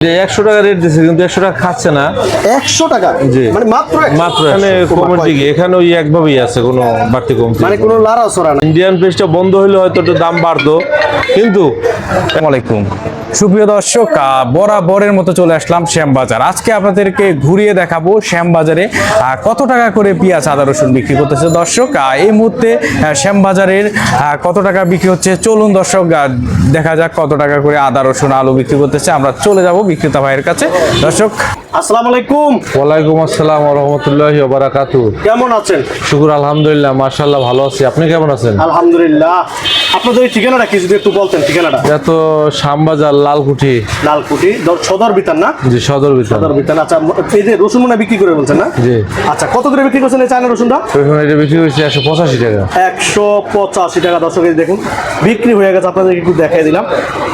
একশো টাকা রেট দিচ্ছে কিন্তু একশো টাকা খাচ্ছে না। একশো টাকা? জি। মানে মাত্র মাত্র এখানে কমের দিকে এখানে ওই একভাবেই আছে কোনো বাড়তি কমতি মানে কোনো লাড়া সরা না ইন্ডিয়ান পেস্টটা বন্ধ হলে হয়তো একটু দাম বাড়তো। কিন্তু আসসালামাইকুম সুপ্রিয় দর্শক বরাবরের মতো চলে আসলাম শ্যামবাজার। আজকে আপনাদেরকে ঘুরিয়ে দেখাবো শ্যামবাজারে কত টাকা করে পেঁয়াজ আদা রসুন বিক্রি করতেছে। দর্শক এই মুহূর্তে শ্যামবাজারের কত টাকা বিক্রি হচ্ছে? চলুন দর্শক দেখা যাক কত টাকা করে আদা রসুন আলু বিক্রি করতেছে। আমরা চলে যাব বিক্রেতা ভাইয়ের কাছে। দর্শক আসসালামু আলাইকুম ওয়ালাইকুম আসসালাম রহমতুল্লাহ বারাকাতু কেমন আছেন? শুকুর আলহামদুলিল্লাহ ভালো আছি। আপনি কেমন আছেন? আলহামদুলিল্লাহ। আপনাদের এই ঠিকানাটা কি যদি একটু বলতেন ঠিকানাটা? এটা তো শ্যামবাজার লালকুঠি। লালকুটি দ- সদর বিতান না? জি সদর বিতান। সদর বিতান। আচ্ছা এই যে রসুন মনে বিক্রি করে বলছেন না? জি। আচ্ছা কত করে বিক্রি করছেন এই চায়না রসুনটা? ওইখানে এটা বিক্রি হয়েছে একশো পঁচাশি টাকা। একশো পঁচাশি টাকা দর্শক দেখুন বিক্রি হয়ে গেছে আপনাদের একটু দেখাই দিলাম।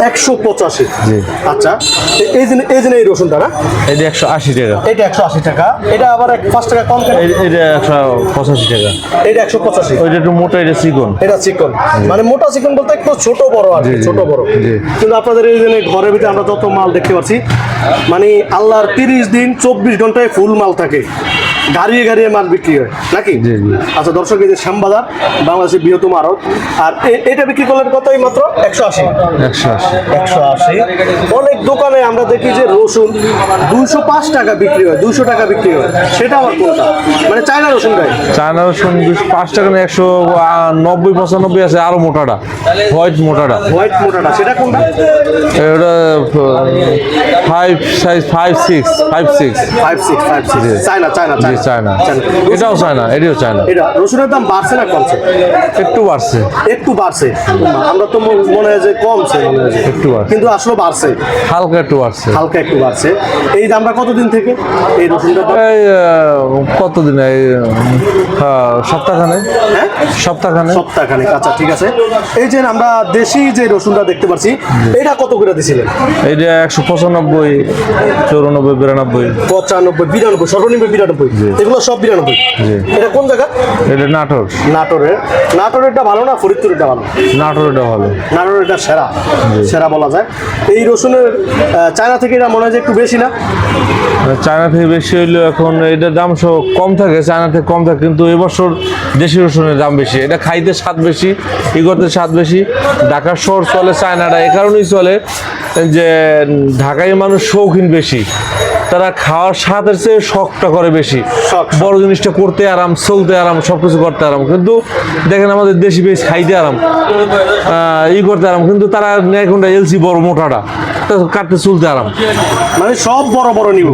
একশো পঁচাশি। জি। আচ্ছা এই যে এই যে এই রসুনটা না? এটা একশো আশি টাকা। এটা একশো আশি টাকা। এটা আবার এক পাঁচ টাকা কম এটা একশো পঁচাশি টাকা। এটা একশো পঁচাশি। ওইটা একটু মোটা এটা চিকন। এটা চিকন। মানে মোটা চিকন বলতে একটু ছোট বড় আর ছোট বড়। কিন্তু আপনাদের এই যে ঘরের ভিতরে আমরা যত মাল দেখতে পাচ্ছি মানে আল্লাহর তিরিশ দিন চব্বিশ ঘন্টায় ফুল মাল থাকে। গাড়িয়ে গাড়িয়ে মাল বিক্রি হয় নাকি। আচ্ছা দর্শক এই যে শ্যামবাজার বাংলাদেশের বৃহত্তম আড়ত আর এটা বিক্রি করলেন কতই মাত্র? একশো আশি। একশো আশি। একশো আশি। অনেক দোকানে আমরা দেখি যে রসুন দুইশো পাঁচ টাকা বিক্রি হয় দুইশো টাকা বিক্রি হয়। সেটা আমার কোনটা? মানে চায়না রসুন ভাই চায়না রসুন দুশো পাঁচ টাকা না একশো নব্বই পঁচানব্বই আছে আরও মোটাটা হোয়াইট মোটাটা। হোয়াইট মোটাটা সেটা কোনটা? এটা five size five six five six five six five six China China জি. চায়না এটাও চায়না এটাও চায়না এটা রসুনের দাম বাড়ছে না কমছে? একটু বাড়ছে। একটু বাড়ছে। আমরা তো মনে হয় যে কমছে। একটু বাড়ছে। কিন্তু আসলে বাড়ছে। হালকা একটু বাড়ছে। হালকা একটু বাড়ছে। এই দামটা কতদিন থেকে? এই রসুনটা এই আহ, কতদিন এই হ্যাঁ, সপ্তাহখানে হ্যাঁ? সপ্তাহখানে আচ্ছা ঠিক আছে। এই যে আমরা দেশি যে রসুনটা দেখতে পাচ্ছি এটা কত করে দিছিলেন? এইটা একশো পঁচানব্বই চৌরানব্বই বিরানব্বই। পঁচানব্বই বিরানব্বই সর্বনিম্ন বিরানব্বই। এগুলো সব বিরানব্বই? এটা কোন জায়গা? এটা নাটোর। নাটোরের। নাটোরেরটা ভালো না ফরিদপুরেরটা ভালো? এটা ভালো। নাটোরেরটা সেরা। সেরা বলা যায়। এই রসুনের চায়না থেকে এটা মনে হয় যে একটু বেশি না? চায়না থেকে বেশি হইলেও এখন এটার দাম সব কম থাকে চায়না থেকে কম থাকে কিন্তু এবছর দেশি রসুনের দাম বেশি। এটা খাইতে স্বাদ বেশি ই করতে স্বাদ বেশি। ঢাকার শহর চলে চায়নাটা এ কারণেই চলে যে ঢাকায় মানুষ শৌখিন বেশি। তারা খাওয়ার স্বাদের চেয়ে শখটা করে বেশি। বড় জিনিসটা করতে আরাম চলতে আরাম সব কিছু করতে আরাম। কিন্তু দেখেন আমাদের দেশি বেশ খাইতে আরাম ই করতে আরাম কিন্তু তারা নেয় কোনটা এলসি বড় মোটাটা। কাটতে চলতে আরাম। মানে সব বড় বড় নিব।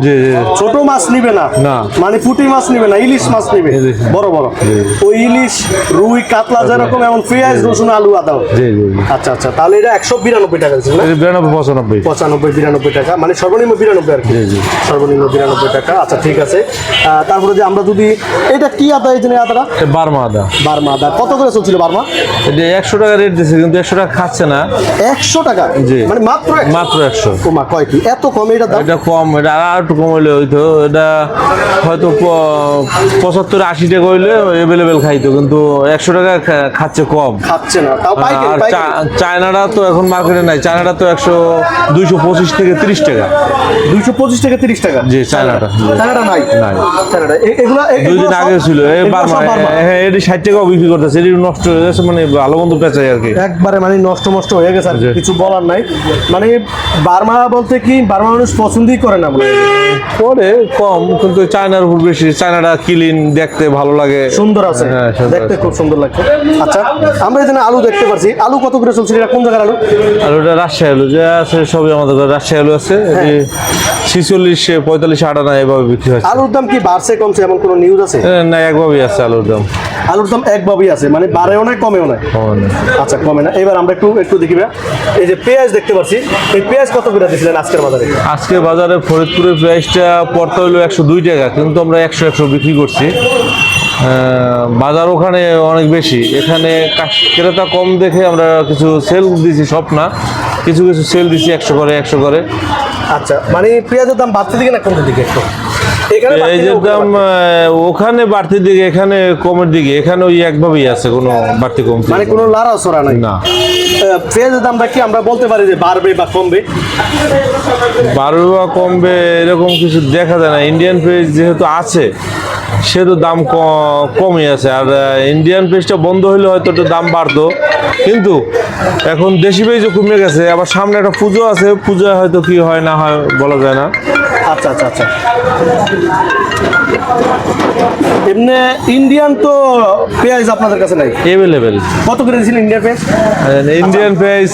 ছোট মাছ নিবে না। না। মানে পুঁটি মাছ নিবে না ইলিশ মাছ নিবে। বড় বড়। ওই ইলিশ রুই কাতলা যেরকম এমন পেঁয়াজ রসুন আলু আদা। আচ্ছা আচ্ছা। তাহলে এটা একশো বিরানব্বই টাকা বিরানব্বই পঁচানব্বই। পঁচানব্বই বিরানব্বই টাকা। মানে সর্বনিম্ন বিরানব্বই আর কি। সর্বনিম্ন বিরানব্বই টাকা। আচ্ছা ঠিক আছে। তারপরে যে আমরা যদি এটা কি আদা এই যে আদাটা? এ বার্মা আদা। বার্মা আদা। কত করে চলছিল বার্মা? এটা একশো টাকা রেট দিচ্ছে কিন্তু একশো টাকা খাচ্ছে না। একশো টাকা। মানে মাত্র মাত্র একশো। ওমা কয় কি? এত কমে এটা দাম? এটা কম এটা আর একটু কম হইলে হইতো। এটা হয়তো পঁচাত্তর আশি টাকা হইলে অ্যাভেলেবেল খাইতো কিন্তু একশো টাকা খাচ্ছে কম। খাচ্ছে না। তাও আর চা- চায়নাটা তো এখন মার্কেটে নাই। চায়নাটা তো একশো দুইশো পঁচিশ থেকে তিরিশ টাকা। দুইশো পঁচিশ থেকে তিরিশ টাকা? জি, চায়নাটা। জি। চায়নাটা নাই? নাই। চায়নাটা। এ- দুই দিন আগে ছিল। এই বার্মা হ্যাঁ এটি ষাট টাকাও বিক্রি করতেছে। এটি নষ্ট হয়ে গেছে মানে ভালো মন্দ পেঁচাই আর কি। একবারে মানে নষ্ট নষ্ট হয়ে গেছে আর কিছু বলার নাই। মানে বার্মা বলতে কি বার্মা মানুষ পছন্দই করে না মনে হয়। কম কিন্তু চায়নার উপর বেশি। চায়নাটা ক্লিন দেখতে ভালো লাগে। সুন্দর আছে। হ্যাঁ, দেখতে খুব সুন্দর লাগছে। আচ্ছা আমরা এখানে আলু দেখতে পাচ্ছি আলু কত করে চলছে? এটা কোন জায়গার আলু? আর ওটা রাজশাহী আলু। যে আছে সবই আমাদের রাজশাহী আলু আছে। এটি ছিচল্লিশ পঁয়তাল্লিশ আটানা এভাবে বিক্রি হচ্ছে। আলুর দাম কি বাড়ছে কমছে এমন কোনো নিউজ আছে? না একভাবেই আছে আলুর দাম। আলুর দাম একভাবেই আছে মানে বাড়েও না কমেও না আচ্ছা কমে না। এবার আমরা একটু একটু দেখি। এই যে পেঁয়াজ দেখতে পাচ্ছি। এই পেঁয়াজ কত করে দিয়েছিলেন আজকের বাজারে? আজকের বাজারে ফরিদপুরের পেঁয়াজটা পড়তে হলো একশো দুই টাকা কিন্তু আমরা একশো একশো বিক্রি করছি। বাজার ওখানে অনেক বেশি। এখানে ক্রেতা কম দেখে আমরা কিছু সেল দিছি সব না। কিছু কিছু সেল দিছি একশো করে একশো করে। আচ্ছা মানে পেঁয়াজের দাম বাড়তে দিকে না কমতে দিকে একটু? দাম ওখানে বাড়তির দিকে এখানে কমের দিকে এখানে ওই একভাবেই আছে কোনো বাড়তি কম মানে কোনো লাড়া সরা নাই। না। পেঁয়াজের দামটা কি আমরা বলতে পারি যে বাড়বে বা কমবে? বাড়বে বা কমবে এরকম কিছু দেখা যায় না। ইন্ডিয়ান পেজ যেহেতু আছে সেহেতু দাম কমই আছে। আর ইন্ডিয়ান পেজটা বন্ধ হলে হয়তো একটু দাম বাড়তো। কিন্তু এখন দেশি পেজও কমে গেছে। আবার সামনে একটা পুজো আছে পুজোয় হয়তো কি হয় না হয় বলা যায় না। আচ্ছা আচ্ছা আচ্ছা। এমনি ইন্ডিয়ান তো পেঁয়াজ আপনাদের কাছে নাই? এভেলেবেল কত করে দিয়েছিলেন ইন্ডিয়ান পেঁয়াজ? ইন্ডিয়ান পেজ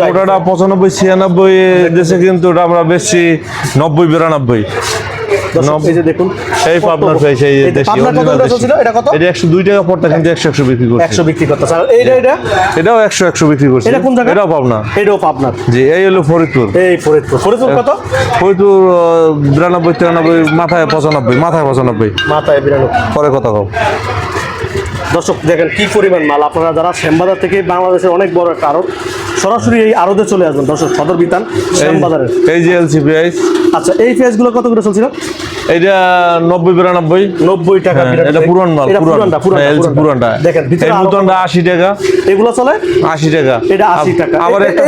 মোটাটা পঁচানব্বই ছিয়ানব্বই দেশে কিন্তু ওটা আমরা বেশি নব্বই বিরানব্বই। এই যে দেখুন এই পাবনার পেজ এই এই দেশি কত original করে দেশি। ছিল? এটা কত? এটা একশো দুই টাকা পড়তা কিন্তু একশো একশো বিক্রি করছে। একশো বিক্রি করতে স্যার এইটা এটা এটাও একশো একশো বিক্রি করছে। এটা কোন জায়গা? এটাও পাবনা। এটাও পাবনার জি এই হলো ফরিদপুর। এই ফরিদপুর। ফরিদপুর কত? ফরিদপুর আহ, বিরানব্বই তিরানব্বই মাথায় পঁচানব্বই মাথায় পঁচানব্বই। মাথায় বিরানব্বই। পরে কথা কম দর্শক দেখেন কি পরিমাণ মাল। আপনারা যারা শ্যামবাজার থেকে বাংলাদেশের অনেক বড় একটা আড়ত সরাসরি এই আড়তে চলে আসবেন। দর্শক সদর বিতান শ্যামবাজারের। এই যে এলসি প্রাইস আচ্ছা এই পেঁয়াজগুলো কত করে চলছিল? এটা নব্বই বিরানব্বই? নব্বই টাকা হ্যাঁ, এটা পুরান মাল পুরান। পুরানটা পুরানটা, দেখেন ভিতরে নতুনটা আশি টাকা। এগুলো চলে? আশি টাকা। এটা আশি আব- টাকা। আবার এটা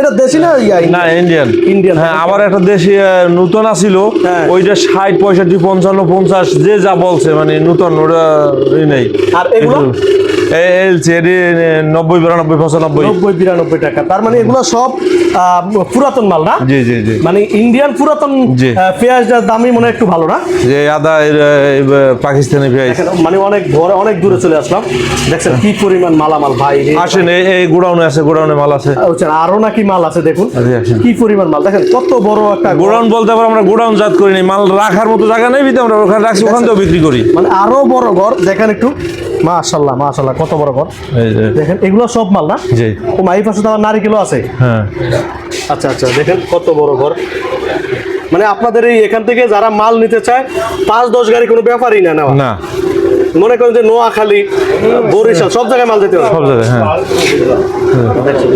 এটা দেশি না না ইন্ডিয়ান ইন্ডিয়ান। হ্যাঁ আবার একটা দেশি নতুন হ্যাঁ। ওইটা ষাট পঁয়ষট্টি পঞ্চান্ন পঞ্চাশ যে যা বলছে মানে নতুন ওটা নেই। আর এগুলো? এলসি এটি নব্বই বিরানব্বই পঁচানব্বই। নব্বই বিরানব্বই টাকা। তার মানে এগুলো সব পুরাতন মাল না? জি জি জি। মানে ইন্ডিয়ান পুরাতন পেঁয়াজটার দামই মনে হয় একটু ভালো না যে আদা পাকিস্তানি পেঁয়াজ। মানে অনেক বড় অনেক দূরে চলে আসলাম। দেখছেন কি পরিমাণ মালামাল ভাই। আসেন এই- গোডাউনে আছে গোডাউনে মাল আছে। আরও নাকি মাল আছে দেখুন। কি পরিমাণ মাল দেখেন কত বড় একটা গোডাউন বলতে পারো আমরা গোডাউন জাত করি নি মাল রাখার মতো জায়গা নেই আমরা ওখানে রাখছি ওখান থেকেও বিক্রি করি। মানে আরও বড় ঘর দেখেন একটু। মাশাল্লাহ মাশাল্লাহ কত বড় ঘর। দেখেন এগুলো সব মাল না? জি। ও মাই পাশে তো আমার নারিকেলও আছে। হ্যাঁ। আচ্ছা আচ্ছা দেখেন কত বড় ঘর। মানে আপনাদের এই এখান থেকে যারা মাল নিতে চায়, পাঁচ দশ গাড়ি কোনো ব্যাপারই না না। মনে করেন যে নোয়াখালী বরিশাল সব জায়গায় মাল দিতে হবে। সব জায়গায় হ্যাঁ।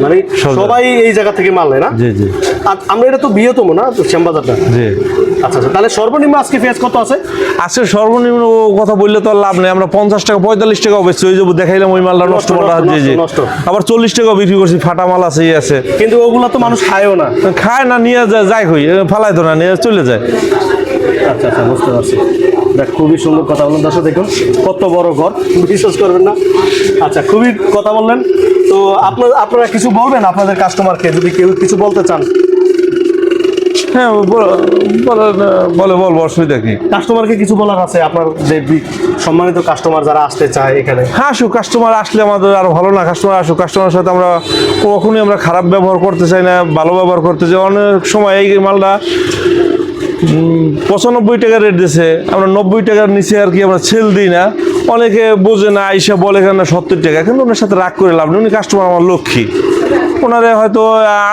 মানে সবাই এই জায়গা থেকে মাল নেয় না? জি জি। আর আমরা এটা তো বৃহত্তম না শ্যামবাজারটা? জি। আচ্ছা আচ্ছা তাহলে সর্বনিম্ন আজকে পেঁয়াজ কত আছে? আজকে সর্বনিম্ন ও কথা বললে তো আর লাভ নেই। আমরা পঞ্চাশ টাকা পঁয়তাল্লিশ টাকা ওই দেখাইলাম ওই মালটা নষ্ট মালটা জি জি। আবার চল্লিশ টাকা বিক্রি করছি ফাটা মাল আছে আছে। কিন্তু ওগুলো তো মানুষ খায়ও না। খায় না নিয়ে যায় যাই হই ফালাই তো না নিয়ে চলে যায়। আচ্ছা আচ্ছা বুঝতে পারছি। দেখ খুবই সুন্দর কথা বললেন। দর্শক দেখুন কত বড় ঘর। বিশ্বাস করবেন না। আচ্ছা খুবই কথা বললেন। তো আপনার আপনারা কিছু বলবেন আপনাদের কাস্টমারকে যদি কেউ কিছু বলতে চান? হ্যাঁ বল- বলে বলব অসুবিধা কি? কাস্টমারকে কিছু বলার আছে? আপনার যে সম্মানিত কাস্টমার যারা আসতে চায় এখানে? হ্যাঁ আসুক কাস্টমার আসলে আমাদের আরও ভালো না কাস্টমার আসুক। কাস্টমারের সাথে আমরা কখনোই আমরা খারাপ ব্যবহার করতে চাই না ভালো ব্যবহার করতে চাই। অনেক সময় এই মালটা পঁচানব্বই টাকা রেট দিছে। আমরা নব্বই টাকার নিচে আর কি আমরা সেল দিই না। অনেকে বোঝে না আইসা বলে কেন সত্তর টাকা? কিন্তু ওনার সাথে রাগ করে লাভ নেই। উনি কাস্টমার আমার লক্ষ্মী। ওনারে হয়তো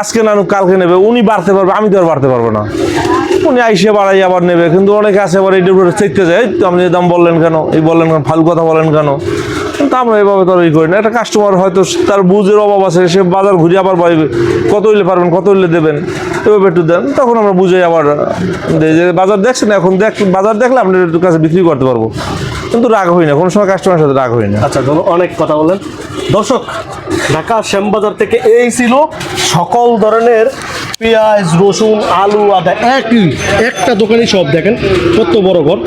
আজকে না কালকে নেবে। উনি বাড়তে পারবে, আমি তো আর বাড়তে পারব না। উনি আইসে বাড়াই আবার নেবে। কিন্তু অনেকে আছে আবার এইটার উপরে চেকতে যায় তো আপনি দাম বললেন কেন? এই বললেন কেন? ফালতু কথা বলেন কেন? কিন্তু আমরা এভাবে তো ই করি না। একটা কাস্টমার হয়তো তার বুঝের অভাব আছে, সে বাজার ঘুরে আবার কত হইলে পারবেন, কত হইলে দেবেন? এভাবে একটু দেন, তখন আমরা বুঝে আবার বাজার দেখছেন, এখন দেখ, বাজার দেখলে আপনার একটু কাছে বিক্রি করতে পারব। কিন্তু রাগ হই না, কোনো সময় কাস্টমারের সাথে রাগ হই না। আচ্ছা অনেক কথা বলেন দর্শক, ঢাকা শ্যামবাজার থেকে এই ছিল সকল ধরনের পেঁয়াজ, রসুন, আলু, আদা, একই। একটা দোকানই সব দেখেন, কত বড় ঘর।